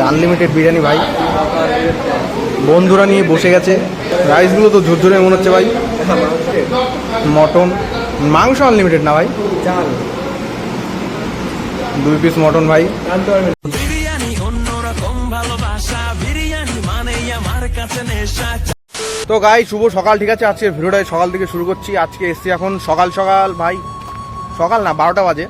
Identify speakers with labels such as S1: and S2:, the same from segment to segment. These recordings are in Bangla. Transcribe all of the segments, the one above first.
S1: আনলিমিটেড বিরিয়ানি ভাই। বন্ধুরা নিয়ে বসে গেছে। রাইসগুলো তো ঝুরঝুরে মনে হচ্ছে ভাই। মটন মাংস আনলিমিটেড না ভাই? দুই পিস মটন ভাই।
S2: বিরিয়ানি অন্যরকম ভালোবাসা। বিরিয়ানি মানেই আমার কাছে নেশা।
S1: তো গাই শুভ সকাল ঠিক আছে? আজকে ভিডিওটা সকাল থেকে শুরু করছি। আজকে এসছি এখন সকাল সকাল ভাই। সকাল না বারোটা বাজে।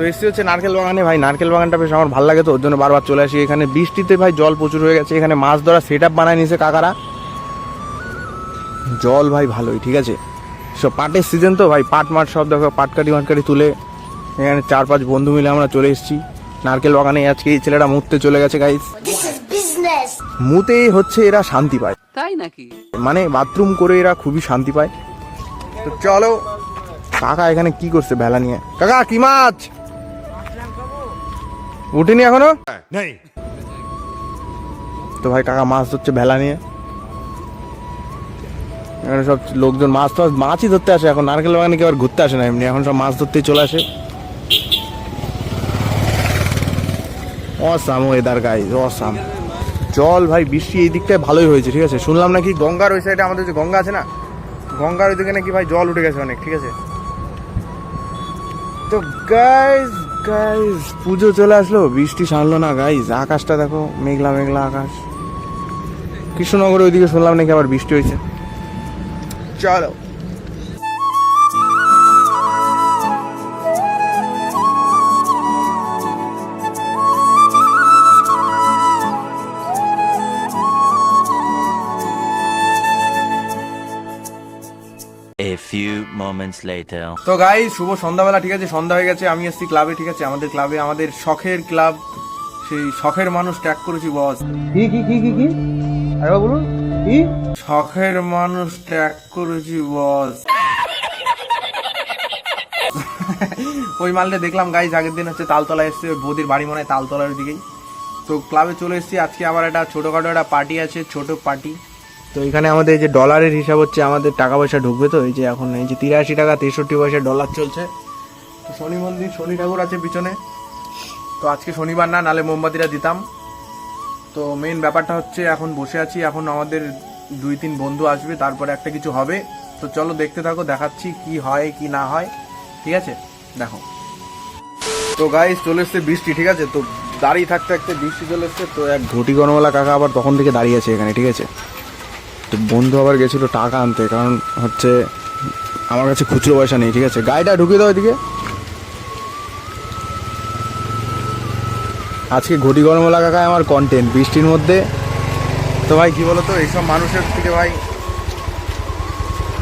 S1: তো এসছি হচ্ছে নারকেল বাগানে। ভাই নারকেল বাগানটা বেশ আমার ভালো লাগে তো ওর জন্য বারবার চলে আসি এখানে। বৃষ্টিতে ভাই জল প্রচুর হয়ে গেছে এখানে মাছ ধরা সেট আপ বানায় নিয়েছে কাকারা। জল ভাই ভালোই ঠিক আছে? সব পাটের সিজন তো ভাই পাট মাঠ সব দেখো পাটকাটি মাটকাটি তুলে এখানে চার পাঁচ বন্ধু মিলে আমরা চলে এসেছি। নারকেল বাগানে আজকে এই ছেলেটা মুততে চলে গেছে গাইস. মুতেই হচ্ছে এরা শান্তি পায়।
S3: তাই নাকি?
S1: মানে বাথরুম করে এরা খুবই শান্তি পায়। তো চলো কাকা এখানে কি করছে ভেলা নিয়ে? কাকা কি মাছ? উঠেনি এখনও? তো ভাই কাকা মাছ ধরছে ভেলা নিয়ে। এখানে সব লোকজন মাছ তো মাছই ধরতে আসে। এখন নারকেল বাগানে কেউ আর ঘুরতে আসে না এমনি। এখন সব মাছ ধরতেই চলে আসে। Awesome weather guy awesome. জল ভাই বৃষ্টি এই দিকটায় ভালোই হয়েছে ঠিক আছে? শুনলাম নাকি গঙ্গার ওই সাইডে আমাদের যে গঙ্গা আছে না গঙ্গার ওই দিকে নাকি ভাই জল উঠে গেছে অনেক ঠিক আছে? তো গাইজ গাইজ পুজো চলে আসলো, বৃষ্টি সারলো না গাইজ আকাশটা দেখো, মেঘলা মেঘলা আকাশ। কৃষ্ণনগর ওইদিকে শুনলাম নাকি আবার বৃষ্টি হয়েছে। চলো।
S4: Few moments later.
S1: তো গাই শুভ সন্ধ্যাবেলা ঠিক আছে? সন্ধ্যা হয়ে গেছে আমি এসছি ক্লাবে ঠিক আছে? আমাদের ক্লাবে আমাদের শখের ক্লাব সেই শখের মানুষ ট্যাগ করেছি বস
S5: কি কি কি কি কি? আরে বলুন কি?
S1: শখের মানুষ ট্যাগ করেছি বস ওই মালটা দেখলাম গাইজ আগের দিন হচ্ছে তালতলা এসছে ওই বৌদির বাড়ি মনে হয় তালতলার দিকেই। তো ক্লাবে চলে এসেছি আজকে আবার একটা ছোটোখাটো একটা পার্টি আছে ছোট পার্টি তো এখানে আমাদের যে ডলারের হিসাব হচ্ছে আমাদের টাকা পয়সা ঢুকবে তো, এই যে এখন এই যে তিরাশি টাকা, তেষট্টি পয়সা ডলার চলছে। তো শনি মন্দির, শনি ঠাকুর আছে পিছনে। তো আজকে শনিবার না, নালে মোমবাতিটা দিতাম। তো মেন ব্যাপারটা হচ্ছে এখন বসে আছি, এখন আমাদের দুই তিন বন্ধু আসবে, তারপরে একটা কিছু হবে। তো চলো দেখতে থাকো, দেখাচ্ছি কি হয়, কি না হয়। ঠিক আছে? দেখো। তো গাইস চলে এসছে বৃষ্টি, ঠিক আছে? তো দাঁড়িয়ে থাকতে থাকতে বৃষ্টি চলে এসছে, তো এক ঘটি গরমওয়ালা কাকা আবার তখন থেকে দাঁড়িয়ে আছে এখানে, ঠিক আছে? তো বন্ধু আবার গেছিল টাকা আনতে কারণ হচ্ছে আমার কাছে খুচরো পয়সা নেই ঠিক আছে? গাড়িটা ঢুকিয়ে দাও এদিকে। আজকে ঘটি গরম এলাকায় আমার কন্টেন্ট বৃষ্টির মধ্যে। তো ভাই কী বলতো এইসব মানুষের থেকে ভাই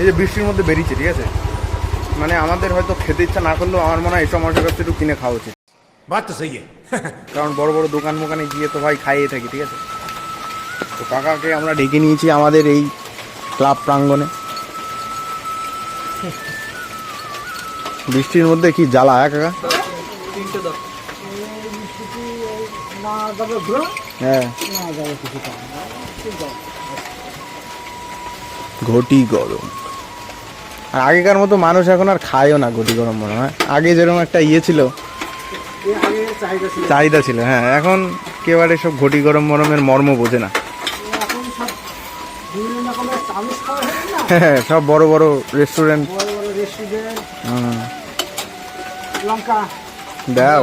S1: এই যে বৃষ্টির মধ্যে বেরিয়েছে ঠিক আছে? মানে আমাদের হয়তো খেতে ইচ্ছা না করলেও আমার মনে হয় এইসব মানুষের কাছে একটু কিনে খাওয়া উচিত।
S6: বাচ্চা সেই
S1: কারণ বড় বড় দোকান মোকানে গিয়ে তো ভাই খাইয়ে থাকি ঠিক আছে? তো কাকাকে আমরা ডেকে নিয়েছি আমাদের এই ক্লাব প্রাঙ্গণে। বৃষ্টির মধ্যে কি জ্বালা হ্যাঁ কাকা? হ্যাঁ। ঘটি গরম। আর আগেকার মতো মানুষ এখন আর খায়ও না ঘটি গরম মনে হয়। আগে যেরকম একটা ইয়ে ছিল চাহিদা ছিল। হ্যাঁ। এখন কেবারে সব ঘটি গরম মরমের মর্ম বোঝে না। হ্যাঁ সব বড় বড় রেস্টুরেন্ট
S5: লঙ্কা।
S1: দাও।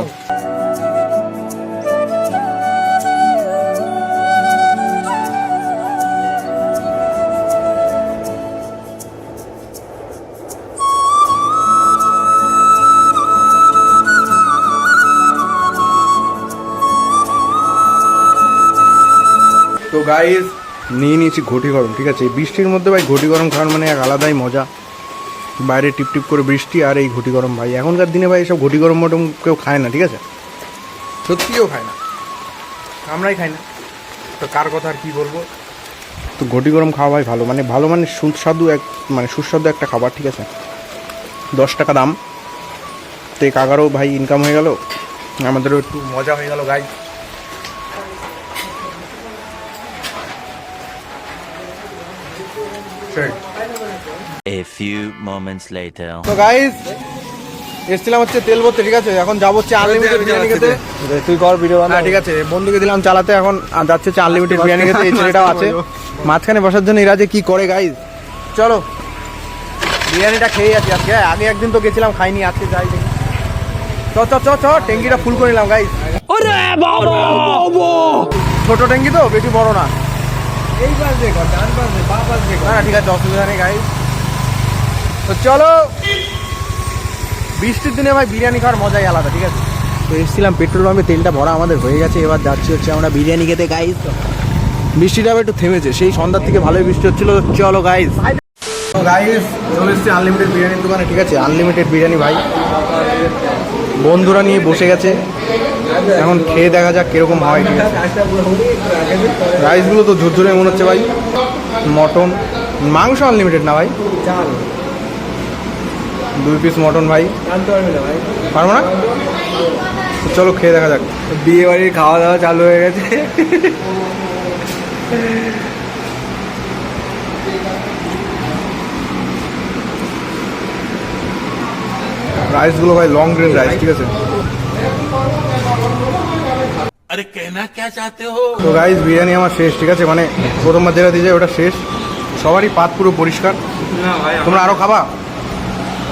S1: তো গাইস নিয়ে নিয়েছি ঘটি গরম, ঠিক আছে? বৃষ্টির মধ্যে ভাই ঘটি গরম খাওয়ার মানে এক আলাদাই মজা। বাইরে টিপ টিপ করে বৃষ্টি আর এই ঘটি গরম ভাই। এখনকার দিনে ভাই এসব ঘটি গরম মটম কেউ খায় না, ঠিক আছে? সত্যিও খায় না। আমরাই খাই না। তো কার কথা আর কী বলব? তো ঘটি গরম খাওয়া ভাই ভালো। মানে ভালো মানে সুস্বাদু এক মানে সুস্বাদু একটা খাবার, ঠিক আছে? দশ টাকা দাম। তো কাকারও ভাই ইনকাম হয়ে গেল। আমাদেরও একটু মজা হয়ে গেল guy
S4: A few moments later.
S1: তো গাইস এসছিলাম হচ্ছে তেল ভরতে ঠিক আছে? এখন যাব হচ্ছে আনলিমিটেড বিরিয়ানি খেতে।
S5: তুই কর ভিডিও
S1: হ্যাঁ ঠিক আছে। বন্ধুকে দিলাম চালাতে এখন আর যাচ্ছে হচ্ছে আনলিমিটেড বিরিয়ানি খেতে। এই ছেলেটাও আছে। মাঝখানে বসার জন্য এরা যে কি করে গাইজ চলো। বিরিয়ানিটা খেয়ে আছি আজকে। হ্যাঁ, আগে একদিন তো গেছিলাম খাইনি আজকে যাই চ চ চ চ ট্যাঙ্কিটা ফুল করে নিলাম গাইজ ছোট ট্যাঙ্কি তো বেশি বড় না। ঠিক আছে, অসুবিধা নেই গাইজ তো চলো, বৃষ্টির দিনে ভাই বিরিয়ানি খাওয়ার মজাই আলাদা, ঠিক আছে? তো এসেছিলাম পেট্রোল পাম্পে, তেলটা ভরা আমাদের হয়ে গেছে, এবার যাচ্ছি হচ্ছে আমরা বিরিয়ানি খেতে গাইজ বৃষ্টিটা একটু থেমেছে, সেই সন্ধ্যার থেকে ভালোই বৃষ্টি হচ্ছিল চলো গাইজ গাইজ আনলিমিটেড বিরিয়ানির দোকানে, ঠিক আছে? আনলিমিটেড বিরিয়ানি ভাই। বন্ধুরা নিয়ে বসে গেছে। এখন খেয়ে দেখা যাক কীরকম হয়। ঠিক আছে রাইসগুলো তো ঝুরঝুরে মনে হচ্ছে ভাই। মটন মাংস আনলিমিটেড না ভাই? দুই পিস মটন ভাই।
S5: পারব না
S1: চলো খেয়ে দেখা যাক।
S5: বিয়ে বাড়ির খাওয়া দাওয়া চালু হয়ে গেছে।
S1: রাইসগুলো ভাই লং গ্রেন রাইস ঠিক আছে?
S2: আরে কেনা ক্যা চাতে হো
S1: তো গাইস বিরিয়ানি আমার শেষ ঠিক আছে? মানে প্রথমবার যেটা দিয়ে ওটা শেষ। সবারই পাত পুরো পরিষ্কার। তোমরা আরও খাবা?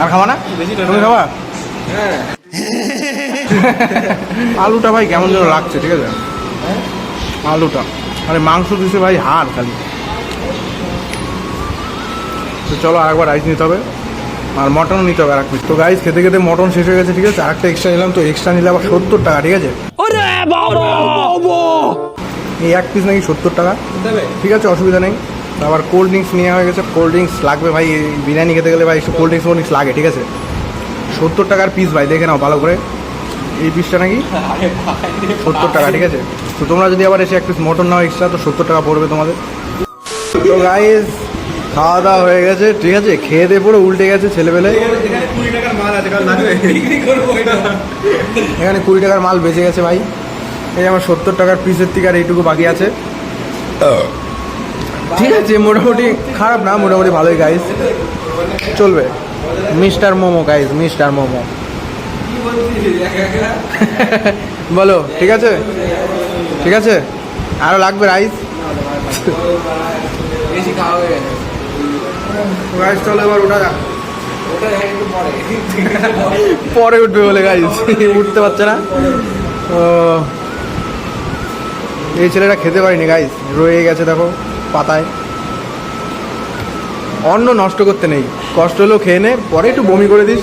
S1: আর খাবা না? তুমি খাবা? আলুটা ভাই কেমন যেন লাগছে ঠিক আছে? আলুটা। আরে মাংস দিছে ভাই হাড় খালি। তো চলো আরেকবার রাইস নিতে হবে। আর মটন নিতে হবে আর তো গাইস খেতে খেতে মটন শেষ হয়ে গেছে ঠিক আছে? আরেকটা এক্সট্রা নিলাম তো এক্সট্রা নিলে আবার সত্তর টাকা ঠিক আছে? এই এক পিস নাকি সত্তর টাকা। ঠিক আছে অসুবিধা নেই। আবার কোল্ড ড্রিঙ্কস নেওয়া হয়ে গেছে কোল্ড ড্রিঙ্কস লাগবে ভাই বিরিয়ানি খেতে গেলে ভাই একটু কোল্ড ড্রিঙ্কস কোল্ড ড্রিঙ্কস লাগে ঠিক আছে? সত্তর টাকার পিস ভাই দেখে নাও ভালো করে। এই পিসটা নাকি? সত্তর টাকা ঠিক আছে? তো তোমরা যদি আবার এসে এক পিস মটন নাও এক্সট্রা তো সত্তর টাকা পড়বে তোমাদের। তো গাইজ খাওয়া দাওয়া হয়ে গেছে ঠিক আছে? খেয়ে দিয়ে পুরো উল্টে গেছে ছেলেবেলে এখানে কুড়ি টাকার মাল বেঁচে গেছে ভাই। এই আমার সত্তর টাকার পিসের থেকে আর এইটুকু বাকি আছে। ঠিক আছে মোটামুটি খারাপ না মোটামুটি ভালোই গাইস চলবে। Mister Momo guys mister Momo. বলো ঠিক আছে? ঠিক আছে? আরও লাগবে রাইস চলো এবার ওটা
S5: পরে
S1: উঠবে বলে গাইস উঠতে পারছে না? ও। এই ছেলেটা খেতে পারিনি গাইস রয়ে গেছে দেখো পাতায়। অন্ন নষ্ট করতে নেই। কষ্ট হলেও খেয়ে নে পরে একটু বমি করে দিস।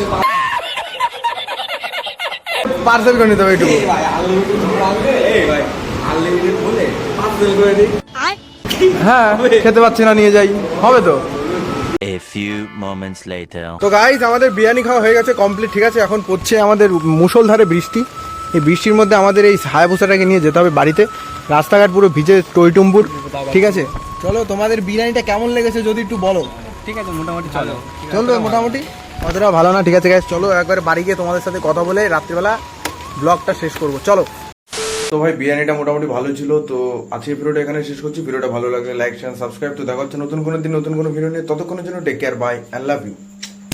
S1: পার্সেল করে নিতে হবে একটু হ্যাঁ খেতে পাচ্ছি না নিয়ে যাই। হবে তো।
S4: A few moments later.
S1: তো গাইজ আমাদের বিরিয়ানি খাওয়া হয়ে গেছে কমপ্লিট ঠিক আছে? এখন পড়ছে আমাদের মুষলধারে বৃষ্টি। এই বৃষ্টির মধ্যে আমাদের এই হায়াবুসাটাকে নিয়ে যেতে হবে বাড়িতে। রাস্তাঘাট পুরো ভিজে টইটুম্বুর ঠিক আছে? চলো তোমাদের বিরিয়ানিটা কেমন লেগেছে যদি একটু বলো?
S5: ঠিক আছে মোটামুটি চলো।
S1: চলবে মোটামুটি? অতটা ভালো না ঠিক আছে গাইজ চলো একবার বাড়ি গিয়ে তোমাদের সাথে কথা বলে রাত্রিবেলা ব্লগটা শেষ করব। চলো। তো ভাই বিরিয়ানিটা মোটামুটি ভালো ছিল তো আজকে ভিডিওটা এখানে শেষ করছি। ভিডিওটা ভালো লাগলে লাইক শেয়ার সাবস্ক্রাইব তো দেখা হচ্ছে নতুন কোনো দিন নতুন কোনো ভিডিও নিয়ে। ততক্ষণের জন্য take care bye and love you